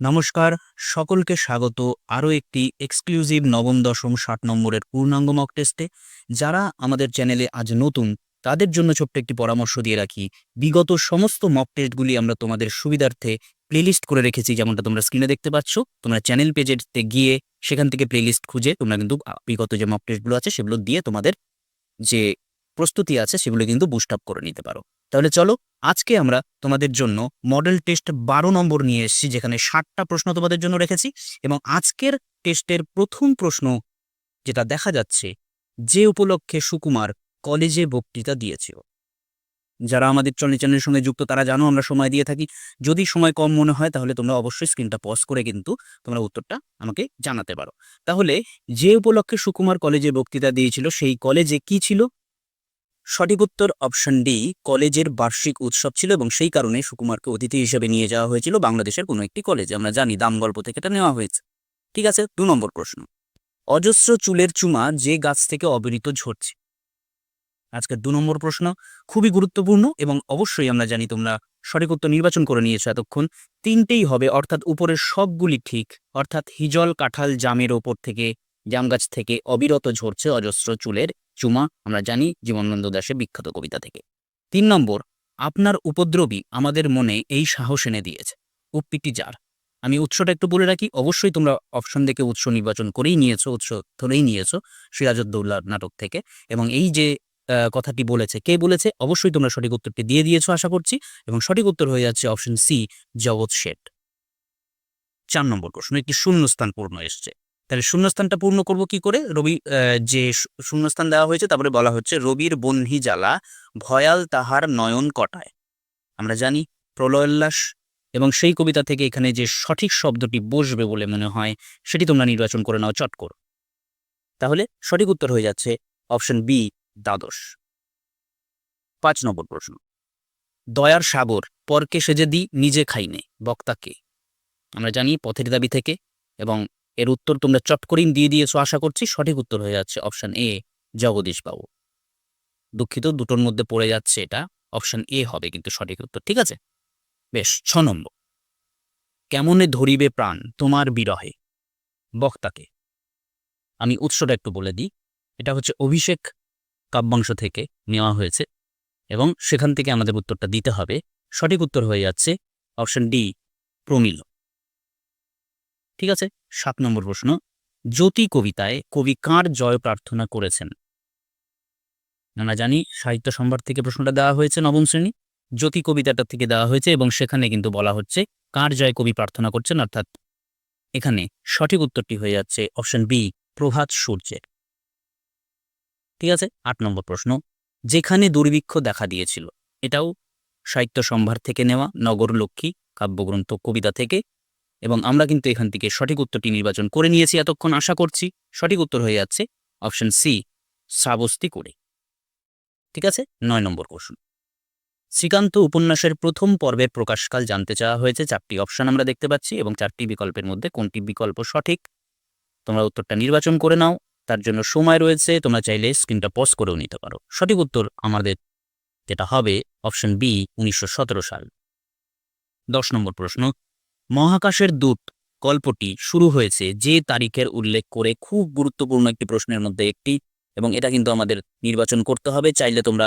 নমস্কার, সকলকে স্বাগত আরও একটি এক্সক্লুসিভ নবম, দশম, ষাট নম্বরের পূর্ণাঙ্গ মক টেস্টে যারা আমাদের চ্যানেলে আজ নতুন, তাদের জন্য ছোট্ট একটি পরামর্শ দিয়ে রাখি। বিগত সমস্ত মক টেস্টগুলি আমরা তোমাদের সুবিধার্থে প্লেলিস্ট করে রেখেছি, যেমনটা তোমরা স্ক্রিনে দেখতে পাচ্ছ। তোমরা চ্যানেল পেজেতে গিয়ে সেখান থেকে প্লেলিস্ট খুঁজে তোমরা কিন্তু বিগত যে মক টেস্টগুলো আছে, সেগুলো দিয়ে তোমাদের যে প্রস্তুতি আছে, সেগুলো কিন্তু বুস্ট আপ করে নিতে পারো। তাহলে চলো, আজকে আমরা তোমাদের জন্য মডেল টেস্ট বারো নম্বর নিয়ে এসেছি, যেখানে ষাটটা প্রশ্ন তোমাদের জন্য রেখেছি এবং আজকের টেস্টের প্রথম প্রশ্ন যেটা দেখা যাচ্ছে, যে উপলক্ষে সুকুমার কলেজে বক্তৃতা দিয়েছিল। যারা আমাদের চলে চ্যানেলের সঙ্গে যুক্ত, তারা জানো আমরা সময় দিয়ে থাকি। যদি সময় কম মনে হয়, তাহলে তোমরা অবশ্যই স্ক্রিনটা পজ করে কিন্তু তোমরা উত্তরটা আমাকে জানাতে পারো। তাহলে, যে উপলক্ষে সুকুমার কলেজে বক্তৃতা দিয়েছিল, সেই কলেজে কি ছিল? সঠিক উত্তর অপশন ডি কলেজের বার্ষিক উৎসব ছিল এবং সেই কারণে সুকুমারকে অতিথি হিসেবে নিয়ে যাওয়া হয়েছিল বাংলাদেশের কোনো একটি কলেজে। আমরা জানি দাম গল্প থেকে এটা নেওয়া হয়েছে। ঠিক আছে, দু নম্বর প্রশ্ন। অজস্র চুলের চুমা যে গাছ থেকে অবিরিত ঝরছে। আজকের দু নম্বর প্রশ্ন খুবই গুরুত্বপূর্ণ এবং অবশ্যই আমরা জানি তোমরা সঠিক উত্তর নির্বাচন করে নিয়েছো এতক্ষণ। তিনটেই হবে, অর্থাৎ উপরের সবগুলি ঠিক, অর্থাৎ হিজল কাঁঠাল জামের ওপর থেকে, জাম গাছ থেকে অবিরত ঝরছে অজস্র চুলের চুমা আমরা জানি জীবনানন্দ দাশের বিখ্যাত কবিতা থেকে। তিন নম্বর, আপনার উপদ্রবী আমাদের মনে এই সাহস এনে দিয়েছে। উপ্পিটি যার? আমি উৎসটা একটু বলে রাখি, অবশ্যই তোমরা অপশন দেখে উৎস নির্বাচন করেই নিয়েছো, উৎস ধরেই নিয়েছো সিরাজউদ্দৌল্লা নাটক থেকে। এবং এই যে কথাটি বলেছে, কে বলেছে, অবশ্যই তোমরা সঠিক উত্তরটি দিয়ে দিয়েছ আশা করছি। এবং সঠিক উত্তর হয়ে যাচ্ছে অপশন সি, জগৎ শেঠ। চার নম্বর প্রশ্ন, একটি শূন্যস্থান পূর্ণ এসছে। তাহলে শূন্যস্থানটা পূর্ণ করব কি করে? রবি যে শূন্যস্থান দেওয়া হয়েছে, তারপরে বলা হচ্ছে রবির বহ্নি জ্বালা ভয়াল তাহার নয়ন কটায়। আমরা জানি প্রলয়োল্লাস এবং সেই কবিতা থেকে এখানে যে সঠিক শব্দটি বসবে বলে মনে হয়, সেটি তোমরা নির্বাচন করে নাও, চট করো। তাহলে সঠিক উত্তর হয়ে যাচ্ছে অপশন বি, দ্বাদশ। পাঁচ নম্বর প্রশ্ন। দয়ার সাগর, পরকে সেজে দি, নিজে খাইনে বক্তাকে আমরা জানি পথের দাবি থেকে এবং এর উত্তর তোমরা চট করেই দিয়ে দিয়েছ, আশা করছি সঠিক উত্তর হয়ে যাচ্ছে অপশান এ জগদীশ বাবু দুঃখিত, দুটোর মধ্যে পড়ে যাচ্ছে এটা, অপশান এ হবে কিন্তু সঠিক উত্তর, ঠিক আছে? বেশ, ছ নম্বর। কেমনে ধরিবে প্রাণ তোমার বিরহে? বক্তাকে। আমি উৎসটা একটু বলে দিই। এটা হচ্ছে অভিষেক কাব্যাংশ থেকে নেওয়া হয়েছে এবং সেখান থেকে আমাদের উত্তরটা দিতে হবে। সঠিক উত্তর হয়ে যাচ্ছে অপশন ডি, প্রমিল। ঠিক আছে? সাত নম্বর প্রশ্ন। জ্যোতি কবিতায় কবি কার জয় প্রার্থনা করেছেন? আমরা জানি, সাহিত্য সম্ভার থেকে প্রশ্নটা দেওয়া হয়েছে নবম শ্রেণি। জ্যোতি কবিতাটা থেকে দেওয়া হয়েছে এবং সেখানে কিন্তু বলা হচ্ছে কার জয় কবি প্রার্থনা করছেন, অর্থাৎ এখানে সঠিক উত্তরটি হয়ে যাচ্ছে অপশন বি, প্রভাত সূর্যের। ঠিক আছে? আট নম্বর প্রশ্ন। যেখানে দুর্ভিক্ষ দেখা দিয়েছিল, এটাও সাহিত্য সম্ভার থেকে নেওয়া নগরলক্ষ্মী কাব্যগ্রন্থ কবিতা থেকে এবং আমরা কিন্তু এখান থেকে সঠিক উত্তরটি নির্বাচন করে নিয়েছি এতক্ষণ আশা করছি। সঠিক উত্তর হয়ে যাচ্ছে অপশন সি শ্রাবস্তি করে। ঠিক আছে? নয় নম্বর প্রশ্ন শ্রীকান্ত উপন্যাসের প্রথম পর্বের প্রকাশকাল জানতে চাওয়া হয়েছে। চারটি অপশন আমরা দেখতে পাচ্ছি এবং চারটি বিকল্পের মধ্যে কোনটি বিকল্প সঠিক? তোমরা উত্তরটা নির্বাচন করে নাও। তার জন্য সময় রয়েছে। তোমরা চাইলে স্ক্রিনটা পজ করেও নিতে পারো। সঠিক উত্তর আমাদের যেটা হবে অপশন বি উনিশশো সতেরো সাল। দশ নম্বর প্রশ্ন। মহাকাশের দূত গল্পটি শুরু হয়েছে যে তারিখের উল্লেখ করে খুব গুরুত্বপূর্ণ একটি প্রশ্নের মধ্যে একটি এবং এটা কিন্তু আমাদের নির্বাচন করতে হবে। চাইলে তোমরা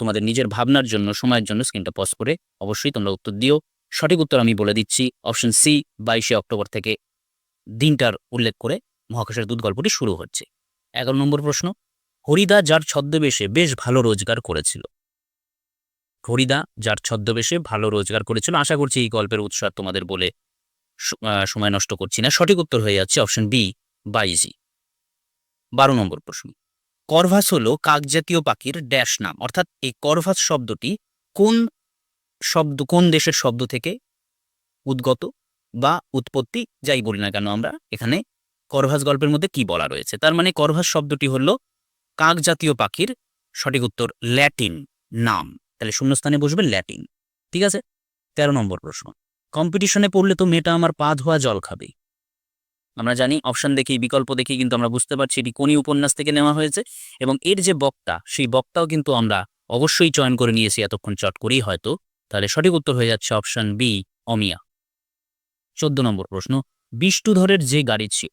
তোমাদের নিজের ভাবনার জন্য, সময়ের জন্য স্ক্রিনটা পজ করে অবশ্যই তোমরা উত্তর দিও। সঠিক উত্তর আমি বলে দিচ্ছি অপশন সি বাইশে অক্টোবর থেকে দিনটার উল্লেখ করে মহাকাশের দূত গল্পটি শুরু হচ্ছে। এগারো নম্বর প্রশ্ন, হরিদা যার ছদ্মবেশে বেশ ভালো রোজগার করেছিল। হরিদা যার ছদ্মবেশে ভালো রোজগার করেছিল। আশা করছি এই গল্পের উৎস তোমাদের বলে সময় নষ্ট করছি না। সঠিক উত্তর হয়ে যাচ্ছে অপশন বি, বাইজি। বারো নম্বর প্রশ্ন। করভাস হলো কাকজাতীয় পাখির ড্যাশ নাম। অর্থাৎ এই করভাস শব্দটি কোন শব্দ, কোন দেশের শব্দ থেকে উদ্গত বা উৎপত্তি, যাই বলি না কেন আমরা এখানে করভাস গল্পের মধ্যে কি বলা রয়েছে? তার মানে করভাস শব্দটি হলো কাক জাতীয় পাখির সঠিক উত্তর ল্যাটিন নাম। তাহলে শূন্যস্থানে বসবে ল্যাটিন, ঠিক আছে? তেরো নম্বর প্রশ্ন। কম্পিটিশনে পড়লে তো মেয়েটা আমার পা ধোয়া জল খাবে আমরা জানি, অপশন দেখেই, বিকল্প দেখেই কিন্তু আমরা বুঝতে পারছি এটি কোনই উপন্যাস থেকে নেওয়া হয়েছে এবং এর যে বক্তা, সেই বক্তাও কিন্তু আমরা অবশ্যই চয়ন করে নিয়েছি এতক্ষণ চট করেই হয়তো। তাহলে সঠিক উত্তর হয়ে যাচ্ছে অপশন বি, অমিয়া। চোদ্দ নম্বর প্রশ্ন, বিষ্ণুধরের যে গাড়ি ছিল।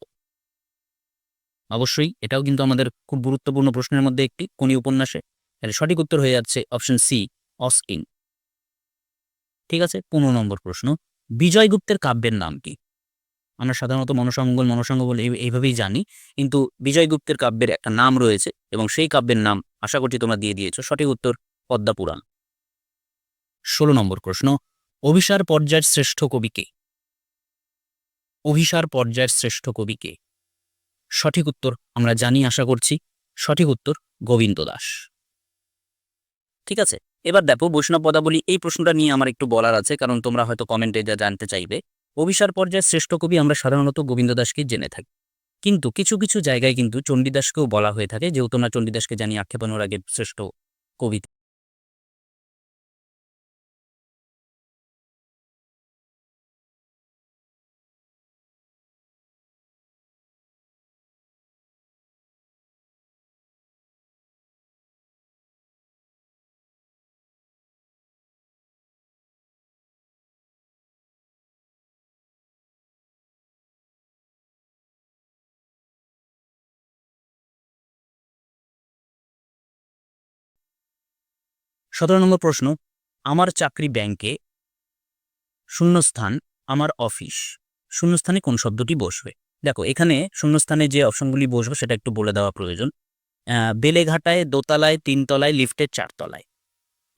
অবশ্যই এটাও কিন্তু আমাদের খুব গুরুত্বপূর্ণ প্রশ্নের মধ্যে একটি, কোনি উপন্যাসে? এর সঠিক উত্তর হয়ে যাচ্ছে অপশন সি অস্টিন ঠিক আছে? পনেরো নম্বর প্রশ্ন, বিজয়গুপ্তের কাব্যের নাম কি? আমরা সাধারণত মনসামঙ্গল মনসাঙ্গ বলে এইভাবেই জানি, কিন্তু বিজয়গুপ্তের কাব্যের একটা নাম রয়েছে এবং সেই কাব্যের নাম আশা করছি তোমরা দিয়ে দিয়েছ। সঠিক উত্তর, পদ্মা পুরাণ। ষোলো নম্বর প্রশ্ন, অভিসার পর্যায়ের শ্রেষ্ঠ কবি কে? অভিসার পর্যায়ের শ্রেষ্ঠ কবি কে? সঠিক উত্তর আমরা জানি, আশা করছি। সঠিক উত্তর গোবিন্দ দাস। ঠিক আছে? এবার দেখো, বৈষ্ণব পদাবলী এই প্রশ্নটা নিয়ে আমার একটু বলার আছে, কারণ তোমরা হয়তো কমেন্টে যা জানতে চাইবে। অভিসার পর্যায়ের শ্রেষ্ঠ কবি আমরা সাধারণত গোবিন্দ দাসকে জেনে থাকি। কিন্তু কিছু কিছু জায়গায় কিন্তু চণ্ডীদাসকেও বলা হয়ে থাকে, যেহেতু না চণ্ডীদাসকে জানি আক্ষেপণের আগে শ্রেষ্ঠ কবি সতেরো নম্বর প্রশ্ন, আমার চাকরি ব্যাংকে শূন্যস্থান, আমার অফিস, শূন্যস্থানে কোন শব্দটি বসবে? দেখো, এখানে শূন্যস্থানে যে অপশনগুলি বসবে সেটা একটু বলে দেওয়া প্রয়োজন। বেলেঘাটায়, দোতলায়, তিনতলায়, লিফটের চারতলায়।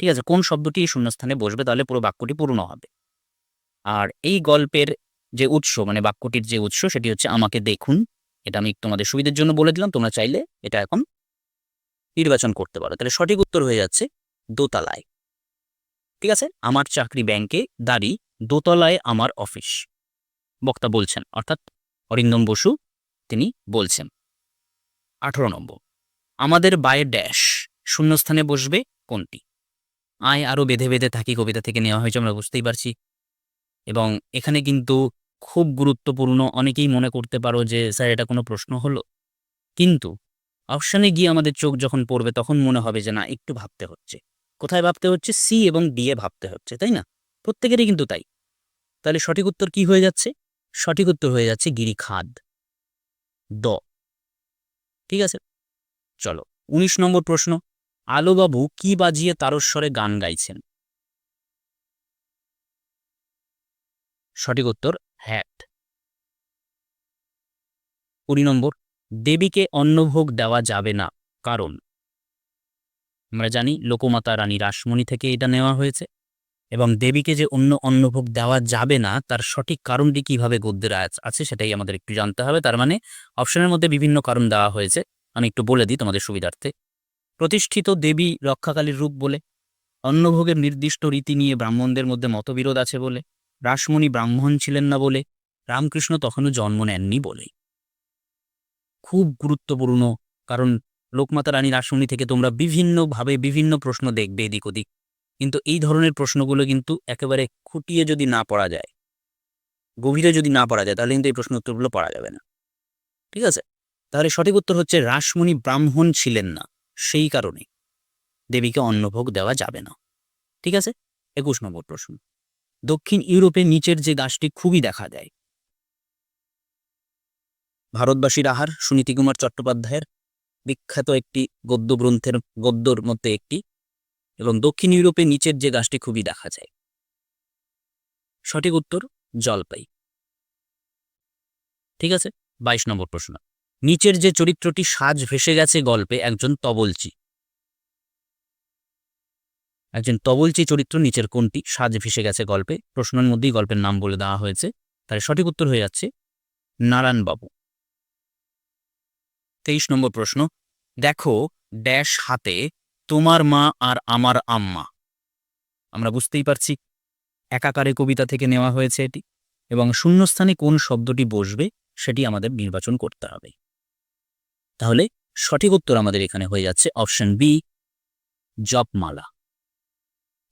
ঠিক আছে, কোন শব্দটি শূন্যস্থানে বসবে তাহলে পুরো বাক্যটি পূর্ণ হবে। আর এই গল্পের যে উৎস মানে বাক্যটির যে উৎস, সেটি হচ্ছে আমাকে দেখুন। এটা আমি তোমাদের সুবিধার জন্য বলে দিলাম, তোমরা চাইলে এটা এখন নির্বাচন করতে পারো। তাহলে সঠিক উত্তর হয়ে যাচ্ছে দোতলায়। ঠিক আছে? আমার চাকরি ব্যাংকে, দাঁড়ি দোতলায় আমার অফিস। বক্তা বলছেন, অর্থাৎ অরিন্দম বসু, তিনি বলছেন। আঠারো নম্বর। আমাদের বায়ে ড্যাশ, শূন্যস্থানে বসবে কোনটি? আয় আরও বেঁধে বেঁধে থাকি কবিতা থেকে নেওয়া হয়েছে, আমরা বুঝতেই পারছি। এবং এখানে কিন্তু খুব গুরুত্বপূর্ণ, অনেকেই মনে করতে পারো যে, স্যার, এটা কোনো প্রশ্ন হলো? কিন্তু, অপশানে গিয়ে আমাদের চোখ যখন পড়বে, তখন মনে হবে যে, না, একটু ভাবতে হচ্ছে। কোথায় ভাবতে হচ্ছে? সি এবং ডি এ ভাবতে হচ্ছে, তাই না? প্রত্যেকেরই কিন্তু তাই। তাহলে সঠিক উত্তর কি হয়ে যাচ্ছে? সঠিক উত্তর হয়ে যাচ্ছে গিরিখাদ দ। ঠিক আছে? চলো, উনিশ নম্বর প্রশ্ন। আলোবাবু কি বাজিয়ে তারস্বরে গান গাইছেন? সঠিক উত্তর, হ্যাট। কুড়ি নম্বর, দেবীকে অন্নভোগ দেওয়া যাবে না, কারণ? আমরা জানি লোকমাতা রানী রাসমণি থেকে এটা নেওয়া হয়েছে এবং দেবীকে যে অন্য অন্নভোগ দেওয়া যাবে না, তার সঠিক কারণটি কীভাবে গদ্যের আছ- সেটাই আমাদের একটু জানতে হবে। তার মানে অপশনের মধ্যে বিভিন্ন কারণ দেওয়া হয়েছে। আমি একটু বলে দিই তোমাদের সুবিধার্থে। প্রতিষ্ঠিত দেবী রক্ষাকালীর রূপ বলে, অন্নভোগের নির্দিষ্ট রীতি নিয়ে ব্রাহ্মণদের মধ্যে মতবিরোধ আছে বলে, রাসমণি ব্রাহ্মণ ছিলেন না বলে, রামকৃষ্ণ তখনও জন্ম নেননি বলেই খুব গুরুত্বপূর্ণ কারণ লোকমাতা রানী রাসমণি থেকে তোমরা বিভিন্নভাবে বিভিন্ন প্রশ্ন দেখবে এদিক ওদিক। কিন্তু এই ধরনের প্রশ্নগুলো কিন্তু একেবারে খুঁটিয়ে যদি না পড়া যায়, গভীরে যদি না পড়া যায়, তাহলে কিন্তু এই প্রশ্ন উত্তরগুলো পড়া যাবে না। ঠিক আছে? তাহলে সঠিক উত্তর হচ্ছে রাসমণি ব্রাহ্মণ ছিলেন না, সেই কারণে দেবীকে অন্নভোগ দেওয়া যাবে না। ঠিক আছে? একুশ নম্বর প্রশ্ন। দক্ষিণ ইউরোপে নিচের যে গাছটি খুবই দেখা যায়। ভারতবাসীর আহার সুনীতিকুমার চট্টোপাধ্যায়ের বিখ্যাত একটি গদ্য গ্রন্থের, গদ্যর মধ্যে একটি এবং দক্ষিণ ইউরোপে নিচের যে গাছটি খুবই দেখা যায়। সঠিক উত্তর, জলপাই। ঠিক আছে? বাইশ নম্বর প্রশ্ন। নিচের যে চরিত্রটি সাজ ভেসে গেছে গল্পে একজন তবলচি। একজন তবলচি চরিত্র নিচের কোনটি সাজ ভেসে গেছে গল্পে? প্রশ্নের মধ্যেই গল্পের নাম বলে দেওয়া হয়েছে। তার সঠিক উত্তর হয়ে যাচ্ছে, নারায়ণবাবু। তেইশ নম্বর প্রশ্ন, দেখো ড্যাশ হাতে তোমার মা আর আমার আম্মা। আমরা বুঝতেই পারছি, একাকারে কবিতা থেকে নেওয়া হয়েছে এটি, এবং শূন্যস্থানে কোন শব্দটি বসবে সেটি আমাদের নির্বাচন করতে হবে। তাহলে সঠিক উত্তর আমাদের এখানে হয়ে যাচ্ছে অপশন বি, জপমালা।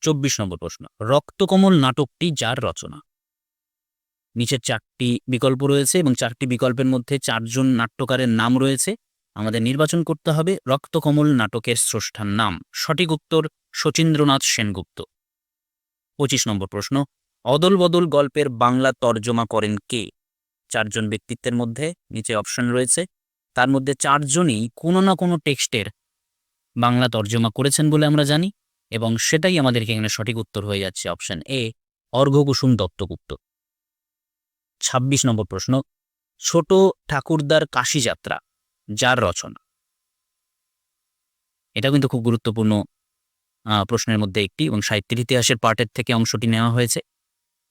চব্বিশ নম্বর প্রশ্ন, রক্তকমল নাটকটি যার রচনা? নিচের চারটি বিকল্প রয়েছে এবং চারটি বিকল্পের মধ্যে চারজন নাট্যকারের নাম রয়েছে। আমাদের নির্বাচন করতে হবে রক্তকমল নাটকের স্রষ্টার নাম। সঠিক উত্তর শচীন্দ্রনাথ সেনগুপ্ত। পঁচিশ নম্বর প্রশ্ন অদল বদল গল্পের বাংলা তর্জমা করেন কে? চারজন ব্যক্তিত্বের মধ্যে নিচে অপশন রয়েছে। তার মধ্যে চারজনই কোনো না কোনো টেক্সটের বাংলা তর্জমা করেছেন বলে আমরা জানি এবং সেটাই আমাদেরকে এখানে সঠিক উত্তর হয়ে যাচ্ছে অপশন এ অর্ঘকুসুম দত্তগুপ্ত। ছাব্বিশ নম্বর প্রশ্ন, ছোট ঠাকুরদার কাশী যাত্রা যার রচনা। এটা কিন্তু খুব গুরুত্বপূর্ণ প্রশ্নের মধ্যে একটি এবং সাহিত্যের ইতিহাসের পার্টের থেকে অংশটি নেওয়া হয়েছে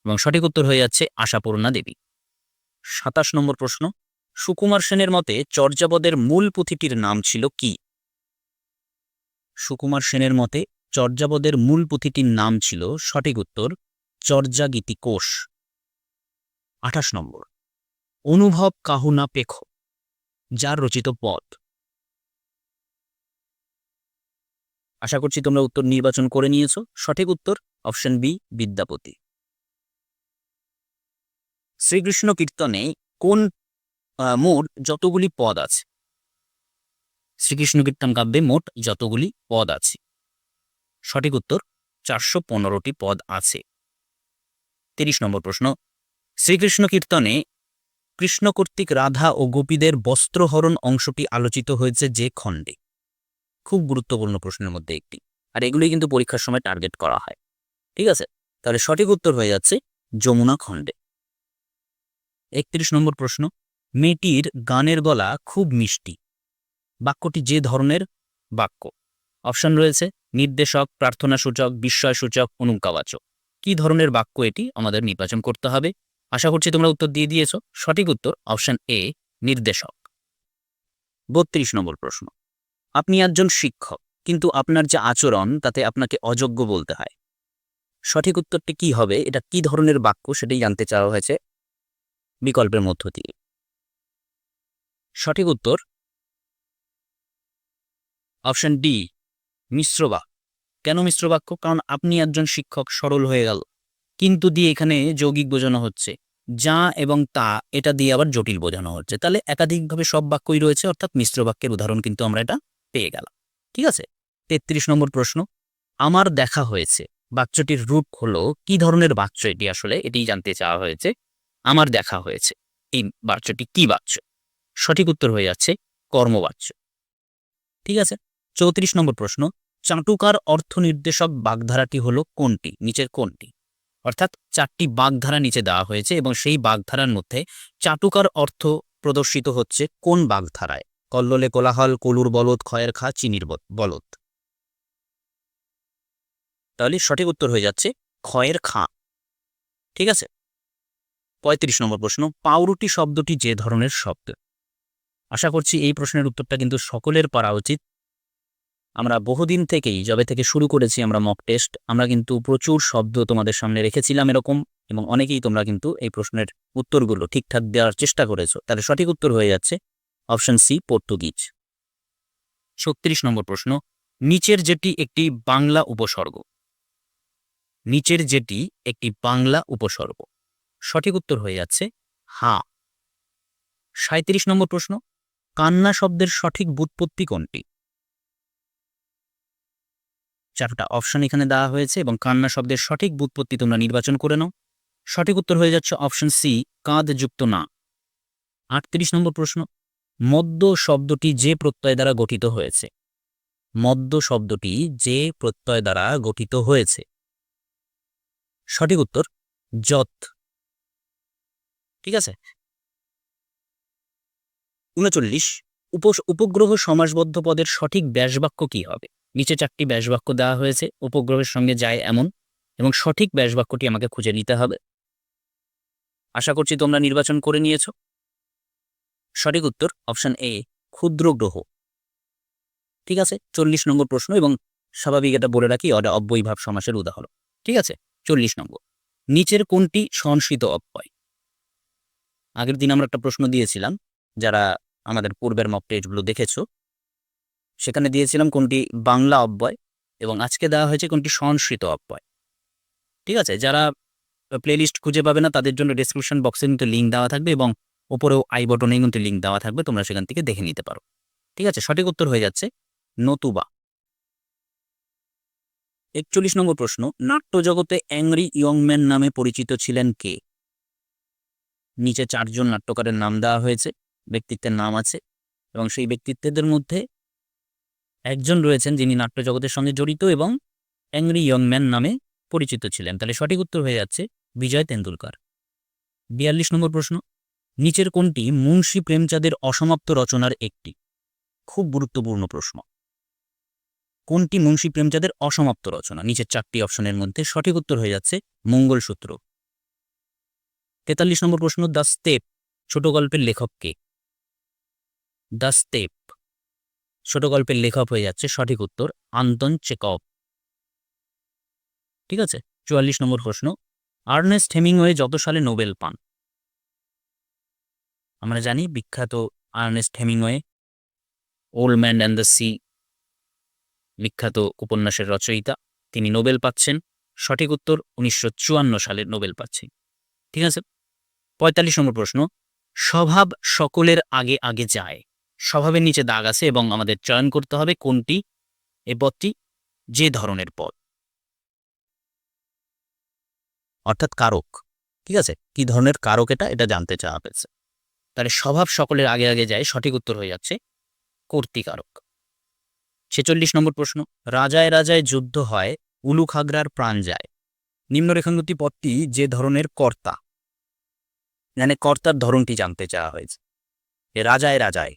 এবং সঠিক উত্তর হয়ে যাচ্ছে আশাপূর্ণা দেবী। সাতাশ নম্বর প্রশ্ন, সুকুমার সেনের মতে চর্যাপদের মূল পুঁথিটির নাম ছিল কি? সুকুমার সেনের মতে চর্যাপদের মূল পুঁথিটির নাম ছিল সঠিক উত্তর, চর্যাগীতি কোষ। আঠাশ নম্বর, অনুভব কাহুনা পেখ। যার রচিত পদ আশা করছি তোমরা উত্তর নির্বাচন করে নিয়েছো। সঠিক উত্তর অপশন বি, বিদ্যাপতি। শ্রীকৃষ্ণ কীর্তনে কোন মোট যতগুলি পদ আছে? শ্রীকৃষ্ণ কীর্তন কাব্যে মোট যতগুলি পদ আছে? সঠিক উত্তর চারশো পনেরোটি পদ আছে। তিরিশ নম্বর প্রশ্ন। শ্রীকৃষ্ণ কীর্তনে কৃষ্ণ কর্তৃক রাধা ও গোপীদের বস্ত্রহরণ অংশটি আলোচিত হয়েছে যে খণ্ডে। খুব গুরুত্বপূর্ণ প্রশ্নের মধ্যে একটি। আর এগুলি কিন্তু পরীক্ষার সময় টার্গেট করা হয়। ঠিক আছে? তাহলে সঠিক উত্তর হয়ে যাচ্ছে যমুনা খণ্ডে। একত্রিশ নম্বর প্রশ্ন। মেয়েটির গানের গলা খুব মিষ্টি। বাক্যটি যে ধরনের? বাক্য। অপশন রয়েছে, নির্দেশক, প্রার্থনা সূচক, বিস্ময় সূচক, অনুজ্ঞাবাচক। কি ধরনের বাক্য এটি? আমাদের নির্বাচন করতে হবে। আশা করছি তোমরা উত্তর দিয়ে দিয়েছ। সঠিক উত্তর অপশন এ নির্দেশক। বত্রিশ নম্বর প্রশ্ন। আপনি একজন শিক্ষক, কিন্তু আপনার যে আচরণ, তাতে আপনাকে অযোগ্য বলতে হয়। সঠিক উত্তরটি কি হবে? এটা কি ধরনের বাক্য সেটাই জানতে চাওয়া হয়েছে বিকল্পের মধ্য দিয়ে। সঠিক উত্তর অপশন ডি মিশ্র বাক্য। কেন মিশ্র বাক্য? কারণ আপনি একজন শিক্ষক সরল হয়ে গেল। কিন্তু দিয়ে এখানে যৌগিক বোঝানো হচ্ছে। যা এবং তা, এটা দিয়ে আবার জটিল বোঝানো হচ্ছে। তাহলে একাধিকভাবে সব বাক্যই রয়েছে, অর্থাৎ মিশ্র বাক্যের উদাহরণ কিন্তু আমরা এটা পেয়ে গেলাম। ঠিক আছে? তেত্রিশ নম্বর প্রশ্ন। আমার দেখা হয়েছে, বাক্যটির রূপ হলো, কি ধরনের বাক্য এটি আসলে? এটি জানতে চাওয়া হয়েছে, আমার দেখা হয়েছে। এই বাক্যটি কি বাক্য? সঠিক উত্তর হয়ে যাচ্ছে কর্মবাচ্য ঠিক আছে? চৌত্রিশ নম্বর প্রশ্ন। চাটুকার অর্থ নির্দেশক বাগধারাটি হলো কোনটি? নিচের কোনটি? অর্থাৎ চারটি বাগধারা নিচে দেওয়া হয়েছে এবং সেই বাগধারার মধ্যে চাটুকার অর্থ প্রদর্শিত হচ্ছে কোন বাগধারায়? কল্লোলে কোলাহল, কলুর বলদ, ক্ষয়ের খা, চিনির বলদ। তাহলে সঠিক উত্তর হয়ে যাচ্ছে ক্ষয়ের খা। ঠিক আছে? পঁয়ত্রিশ নম্বর প্রশ্ন, পাউরুটি শব্দটি যে ধরনের শব্দ? আশা করছি এই প্রশ্নের উত্তরটা কিন্তু সকলের পারা উচিত। আমরা বহুদিন থেকেই যবে থেকে শুরু করেছি আমরা মক টেস্ট আমরা কিন্তু প্রচুর শব্দ তোমাদের সামনে রেখেছিলাম এরকম, এবং অনেকেই তোমরা কিন্তু এই প্রশ্নের উত্তরগুলো ঠিকঠাক দেওয়ার চেষ্টা করেছ। তাহলে সঠিক উত্তর হয়ে যাচ্ছে অপশন সি পর্তুগিজ ছত্রিশ নম্বর প্রশ্ন, নিচের যেটি একটি বাংলা উপসর্গ? নিচের যেটি একটি বাংলা উপসর্গ? সঠিক উত্তর হয়ে যাচ্ছে হা। সাঁত্রিশ নম্বর প্রশ্ন, কান্না শব্দের সঠিক বুৎপত্তি কোনটি? চারটা অপশন এখানে দেওয়া হয়েছে এবং কান্না শব্দের সঠিক বুৎপত্তি তোমরা নির্বাচন করে নাও। সঠিক উত্তর হয়ে যাচ্ছে অপশন সি কাঁধ যুক্ত না। আটত্রিশ নম্বর প্রশ্ন, মদ্য শব্দটি যে প্রত্যয় দ্বারা গঠিত হয়েছে। মদ্য শব্দটি যে প্রত্যয় দ্বারা গঠিত হয়েছে। সঠিক উত্তর যত ঠিক আছে? উনচল্লিশ উপ উপগ্রহ সমাসবদ্ধ পদের সঠিক ব্যাসবাক্য কি হবে? নিচে চারটি ব্যাসবাক্য দেওয়া হয়েছে, উপগ্রহের সঙ্গে যায় এমন এবং সঠিক ব্যাসবাক্যটি আমাকে খুঁজে নিতে হবে। আশা করছি তোমরা নির্বাচন করে নিয়েছ। সঠিক উত্তর, অপশন এ, ক্ষুদ্র গ্রহ। ঠিক আছে? চল্লিশ নম্বর প্রশ্ন এবং স্বাভাবিক এটা বলে রাখি অডা অব্যয়ীভাব সমাসের উদাহরণ। ঠিক আছে? চল্লিশ নম্বর। নিচের কোনটি সংস্কৃত অব্যয়? আগের দিন আমরা একটা প্রশ্ন দিয়েছিলাম, যারা আমাদের পূর্বের মক টেস্টগুলো দেখেছ সেখানে দিয়েছিলাম কোনটি বাংলা অব্যয় এবং আজকে দেওয়া হয়েছে কোনটি সংস্কৃত অব্যয়। ঠিক আছে? যারা প্লেলিস্ট খুঁজে পাবে না, তাদের জন্য ডিসক্রিপশন বক্সে কিন্তু লিঙ্ক দেওয়া থাকবে এবং ওপরেও আই বটনে কিন্তু লিঙ্ক দেওয়া থাকবে, তোমরা সেখান থেকে দেখে নিতে পারো। ঠিক আছে? সঠিক উত্তর হয়ে যাচ্ছে নতুবা। একচল্লিশ নম্বর প্রশ্ন, নাট্যজগতে অ্যাংরি ইয়ংম্যান নামে পরিচিত ছিলেন কে? নিচে চারজন নাট্যকারের নাম দেওয়া হয়েছে, ব্যক্তিত্বের নাম আছে এবং সেই ব্যক্তিত্বদের মধ্যে একজন রয়েছেন যিনি নাট্যজগতের সঙ্গে জড়িত এবং অ্যাংরি ইয়ং ম্যান নামে পরিচিত ছিলেন। তাহলে সঠিক উত্তর হয়ে যাচ্ছে বিজয় তেন্ডুলকর। বিয়াল্লিশ নম্বর প্রশ্ন, নিচের কোনটি মুন্সী প্রেমচাঁদের অসমাপ্ত রচনার একটি? খুব গুরুত্বপূর্ণ প্রশ্ন। কোনটি মুন্সী প্রেমচাঁদের অসমাপ্ত রচনা? নিচের চারটি অপশনের মধ্যে সঠিক উত্তর হয়ে যাচ্ছে মঙ্গলসূত্র। তেতাল্লিশ নম্বর প্রশ্ন, দ্য স্টেপ ছোট গল্পের লেখক কে? দ্য স্টেপ ছোট গল্পের লেখক হয়ে যাচ্ছে সঠিক উত্তর আন্তন চেকভ ঠিক আছে? চুয়াল্লিশ নম্বর প্রশ্ন। আর্নেস্ট হেমিংওয়ে যত সালে নোবেল পান? আমরা জানি বিখ্যাত Ernest Hemingway, Old Man and the Sea, বিখ্যাত উপন্যাসের রচয়িতা। তিনি নোবেল পাচ্ছেন। সঠিক উত্তর উনিশশো চুয়ান্ন সালে নোবেল পাচ্ছেন। ঠিক আছে? পঁয়তাল্লিশ নম্বর প্রশ্ন। স্বভাব সকলের আগে আগে যায়। স্বভাবের নিচে দাগ আছে এবং আমাদের চয়ন করতে হবে কোনটি এ পদটি যে ধরনের পদ অর্থাৎ কারক, ঠিক আছে? কি ধরনের কারক এটা? এটা জানতে চাওয়া হয়েছে। তাহলে স্বভাব সকলের আগে আগে যায়, সঠিক উত্তর হয়ে যাচ্ছে কর্তিকারক। ছেচল্লিশ নম্বর প্রশ্ন, রাজায় রাজায় যুদ্ধ হয় উলু খাগড়ার প্রাণ যায়। নিম্নরেখাঙ্গতি পদটি যে ধরনের কর্তা। মানে কর্তার ধরনটি জানতে চাওয়া হয়েছে। রাজায় রাজায়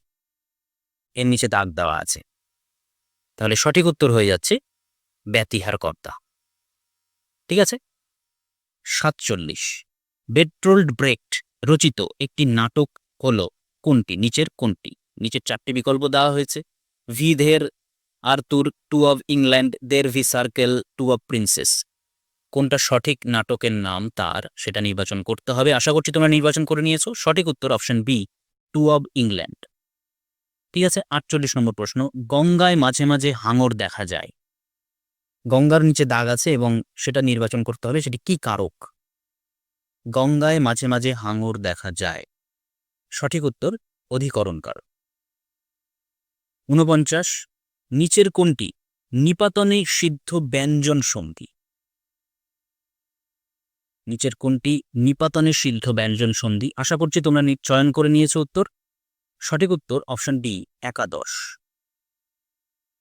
এর নিচে দাগ দেওয়া আছে। তাহলে সঠিক উত্তর হয়ে যাচ্ছে ব্যতিহার কর্তা ঠিক আছে? সাতচল্লিশ। বেট্রোল্ড ব্রেকড রচিত একটি নাটক হল কোনটি? নিচের কোনটি? নিচের চারটি বিকল্প দেওয়া হয়েছে। ভি ধের আর্তুর, two of England, there the circle, two of princess. কোনটা সঠিক নাটকের নাম তার? সেটা নির্বাচন করতে হবে। আশা করছি তোমরা নির্বাচন করে নিয়েছো। সঠিক উত্তর option B, two of England. ঠিক আছে আটচল্লিশ নম্বর প্রশ্ন, গঙ্গায় মাঝে মাঝে হাঙর দেখা যায়। গঙ্গার নিচে দাগ আছে এবং সেটা নির্বাচন করতে হবে, সেটি কি কারক? গঙ্গায় মাঝে মাঝে হাঙর দেখা যায়। সঠিক উত্তর অধিকরণ কারক ঊনপঞ্চাশ, নিচের কোনটি? নিপাতনে সিদ্ধ ব্যঞ্জন সন্ধি। নিচের কোনটি? নিপাতনে সিদ্ধ ব্যঞ্জন সন্ধি। আশা করছি তোমরা চয়ন করে নিয়েছো উত্তর। সঠিক উত্তর অপশন ডি, একাদশ।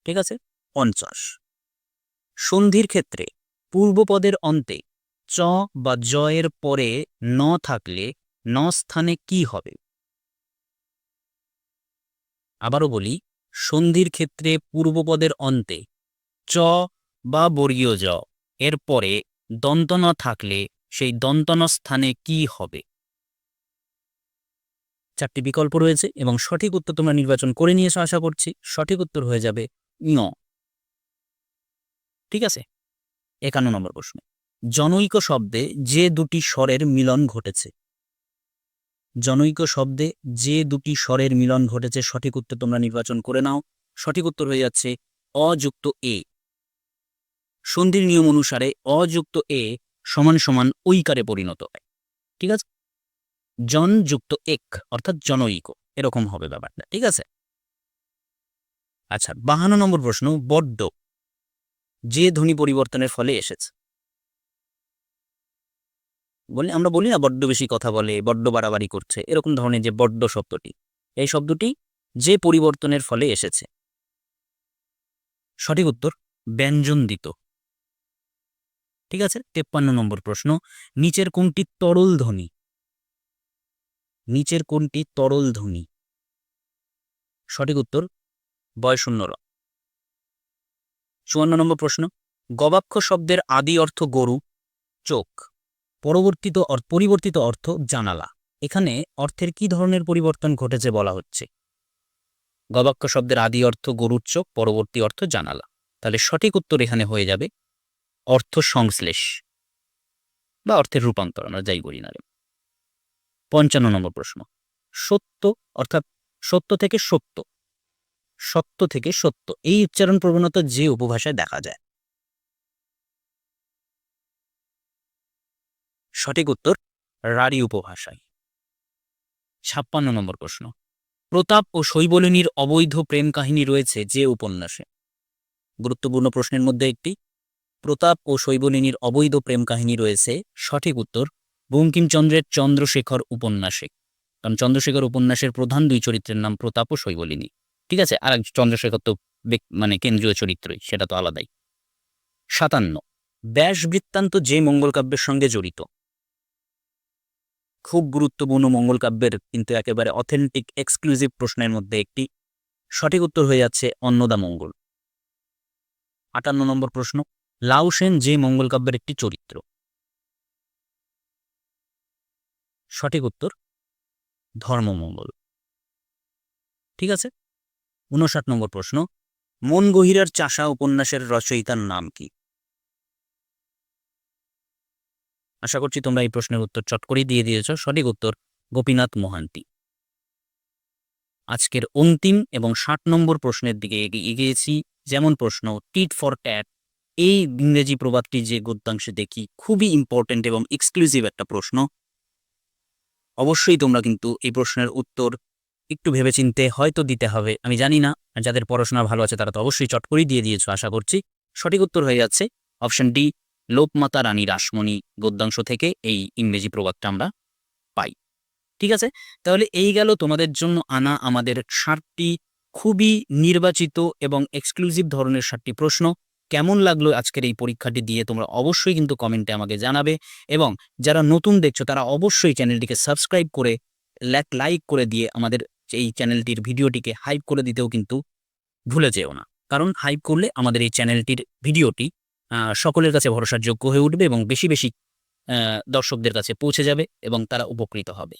ঠিক আছে? পঞ্চাশ। সন্ধির ক্ষেত্রে পূর্বপদের অন্তে চ বা জয়ের পরে ন থাকলে ন স্থানে কি হবে? আবারও বলি, সন্ধির ক্ষেত্রে পূর্বপদের অন্তে চ বা বর্গীয় জ, এর পরে দন্তন থাকলে সেই দন্তন স্থানে কি হবে? চারটি বিকল্প রয়েছে এবং সঠিক উত্তর তোমরা নির্বাচন করে নিয়েছো আশা করছি। সঠিক উত্তর হয়ে যাবে ন ঠিক আছে? একান্ন নম্বর প্রশ্ন। জনৈক শব্দে যে দুটি স্বরের মিলন ঘটেছে। জনৈক শব্দে যে দুটি স্বরের মিলন ঘটেছে, সঠিক উত্তর তোমরা নির্বাচন করে নাও। সঠিক উত্তর হয়ে যাচ্ছে অযুক্ত এ। সন্ধির নিয়ম অনুসারে অযুক্ত এ সমান সমান ঐকারে পরিণত হয়। ঠিক আছে? জন যুক্ত এক, অর্থাৎ জনৈক। এরকম হবে ব্যাপারটা, ঠিক আছে? আচ্ছা বাহান্ন নম্বর প্রশ্ন, বড্ড। যে ধ্বনি পরিবর্তনের ফলে এসেছে। বলি, আমরা বলি না বড্ড বেশি কথা বলে, বড্ড বাড়াবাড়ি করছে, এরকম ধরনের যে বড্ড শব্দটি, এই শব্দটি যে পরিবর্তনের ফলে এসেছে। সঠিক উত্তর ব্যঞ্জন দিত ঠিক আছে? তেপ্পান্ন নম্বর প্রশ্ন, নিচের কোনটি তরল ধ্বনি? নিচের কোনটি তরল ধ্বনি। সঠিক উত্তর বয়শূন্য র চুয়ান্ন নম্বর প্রশ্ন, গবাক্ষ শব্দের আদি অর্থ গরু, চোখ। পরবর্তিত পরিবর্তিত অর্থ জানালা। এখানে অর্থের কি ধরনের পরিবর্তন ঘটেছে বলা হচ্ছে? গবাক্ষ শব্দের আদি অর্থ গরুর চোখ, পরবর্তী অর্থ জানালা। তাহলে সঠিক উত্তর এখানে হয়ে যাবে, অর্থ সংশ্লেষ, বা অর্থের রূপান্তর, আমরা যাই করি না। পঞ্চান্ন নম্বর প্রশ্ন। সত্য অর্থাৎ সত্য থেকে সত্য। সত্য থেকে সত্য। এই উচ্চারণ প্রবণতা যে উপভাষায় দেখা যায়। সঠিক উত্তর, রাঢ়ী উপভাষায়। ছাপ্পান্ন নম্বর প্রশ্ন। প্রতাপ ও শৈবলিনীর অবৈধ প্রেম কাহিনী রয়েছে যে উপন্যাসে। গুরুত্বপূর্ণ প্রশ্নের মধ্যে একটি। প্রতাপ ও শৈবলিনীর অবৈধ প্রেম কাহিনী রয়েছে সঠিক উত্তর বঙ্কিমচন্দ্রের চন্দ্রশেখর উপন্যাসে কারণ চন্দ্রশেখর উপন্যাসের প্রধান দুই চরিত্রের নাম প্রতাপ ও শৈবলিনী। ঠিক আছে? আর চন্দ্রশেখর তো মানে কেন্দ্রীয় চরিত্রই, সেটা তো আলাদাই। সাতান্ন। ব্যাস বৃত্তান্ত যে মঙ্গল কাব্যের সঙ্গে জড়িত। খুব গুরুত্বপূর্ণ মঙ্গল কাব্যের কিন্তু একেবারে অথেন্টিক এক্সক্লুসিভ প্রশ্নের মধ্যে একটি। সঠিক উত্তর হয়ে যাচ্ছে অন্নদা মঙ্গল আটান্ন নম্বর প্রশ্ন। লাউ সেন যে মঙ্গল কাব্যের একটি চরিত্র। সঠিক উত্তর, ধর্মমঙ্গল। ঠিক আছে? উনষাট নম্বর প্রশ্ন মন গহিরার চাষা উপন্যাসের রচয়িতার নাম কি? আশা করছি তোমরা এই প্রশ্নের উত্তর চট করেই দিয়ে দিয়েছ। সঠিক উত্তর, গোপীনাথ মোহান্তি। আজকের অন্তিম এবং ষাট নম্বর প্রশ্নের দিকে এগিয়ে এগিয়েছি। যেমন প্রশ্ন, টিট ফর ট্যাট। এই ইংরেজি প্রবাদটি যে গদ্যাংশে দেখি, খুবই ইম্পর্ট্যান্ট এবং এক্সক্লুসিভ একটা প্রশ্ন। অবশ্যই তোমরা কিন্তু এই প্রশ্নের উত্তর একটু ভেবেচিন্তে হয়তো দিতে হবে। আমি জানি না যাদের পড়াশোনা ভালো আছে তারা তো অবশ্যই চট করেই দিয়ে দিয়েছ, আশা করছি। সঠিক উত্তর হয়ে যাচ্ছে অপশন ডি লোকমাতা রানী রাসমণি গদ্যাংশ থেকে এই ইংরেজি প্রবাদটা আমরা পাই। ঠিক আছে? তাহলে এই গেল তোমাদের জন্য আনা আমাদের ষাটটি খুবই নির্বাচিত এবং এক্সক্লুসিভ ধরনের ষাটটি প্রশ্ন। কেমন লাগল আজকের এই পরীক্ষাটি দিয়ে তোমরা অবশ্যই কিন্তু কমেন্টে আমাকে জানাবে এবং যারা নতুন দেখছ তারা অবশ্যই চ্যানেলটিকে সাবস্ক্রাইব করে ল্যাক লাইক করে দিয়ে আমাদের এই চ্যানেলটির ভিডিওটিকে হাইপ করে দিতেও কিন্তু ভুলে যেও না। কারণ হাইপ করলে আমাদের এই চ্যানেলটির ভিডিওটি সকলের কাছে ভরসার যোগ্য হয়ে উঠবে এবং বেশি বেশি দর্শকদের কাছে পৌঁছে যাবে এবং তারা উপকৃত হবে।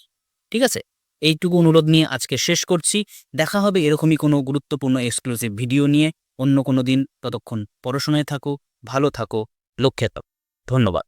ঠিক আছে? এইটুকু অনুরোধ নিয়ে আজকে শেষ করছি। দেখা হবে এরকমই কোনো গুরুত্বপূর্ণ এক্সক্লুসিভ ভিডিও নিয়ে। অন্য কোনো দিন ততক্ষণ পড়াশোনায় থাকো ভালো থাকো লক্ষ্যে থাকো। ধন্যবাদ।